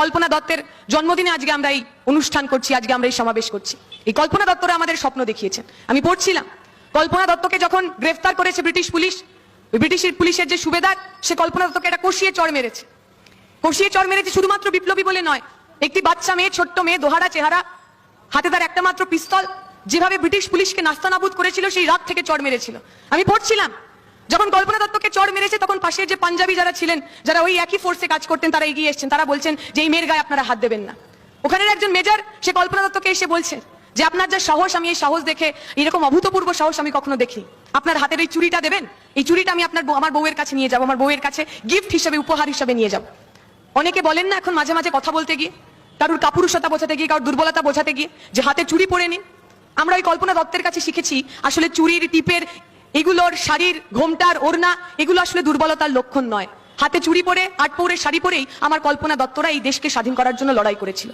কল্পনা দত্তের জন্মদিনে আজকে আমরা এই অনুষ্ঠান করছি, আজকে আমরা এই সমাবেশ করছি। এই কল্পনা দত্তরা আমাদের স্বপ্ন দেখিয়েছেন। আমি পড়ছিলাম। কল্পনা দত্তকে যখন গ্রেফতার করেছে ব্রিটিশ পুলিশ ব্রিটিশের পুলিশের যে সুবেদার, সে কল্পনা দত্তকে একটা কষিয়ে চড় মেরেছে। কষিয়ে চড় মেরেছে শুধুমাত্র বিপ্লবী বলে নয়, একটি বাচ্চা মেয়ে, ছোট্ট মেয়ে, দোহারা চেহারা, হাতে তার একটা মাত্র পিস্তল, যেভাবে ব্রিটিশ পুলিশকে নাস্তানাবুদ করেছিল, সেই রাত থেকে চড় মেরেছিল। আমি পড়ছিলাম, যখন কল্পনা দত্তকে চড় মেরেছে, তখন পাশে যে পাঞ্জাবি যারা ছিলেন, যারা ওই একই ফোর্সে কাজ করতেন, তারা এগিয়ে এসেছেন। তারা বলছেন যে এই মেয়ের গায়ে আপনারা হাত দেবেন না। ওখানের একজন মেজর সে কল্পনা দত্তকে এসে বলছে যে, আপনার যা সাহস, আমি এই সাহস দেখে, এরকম অভূতপূর্ব সাহস আমি কখনো দেখি আপনার হাতের এই চুরিটা দেবেন? এই চুরিটা আমি আপনার আমার বউয়ের কাছে নিয়ে যাব, আমার বউয়ের কাছে গিফট হিসেবে, উপহার হিসেবে নিয়ে যাব। অনেকে বলেন না এখন মাঝে মাঝে কথা বলতে গিয়ে, কারুর কাপুরুষতা বোঝাতে গিয়ে, কারোর দুর্বলতা বোঝাতে গিয়ে, যে হাতে চুরি পরে নিন। আমরা ওই কল্পনা দত্তের কাছে শিখেছি, আসলে চুরির টিপের এগুলোর শাড়ির ঘোমটার ওড়না, এগুলো আসলে দুর্বলতার লক্ষণ নয়। হাতে চুরি পরে, আট পৌরে শাড়ি পরেই আমার কল্পনা দত্তরা এই দেশকে স্বাধীন করার জন্য লড়াই করেছিল।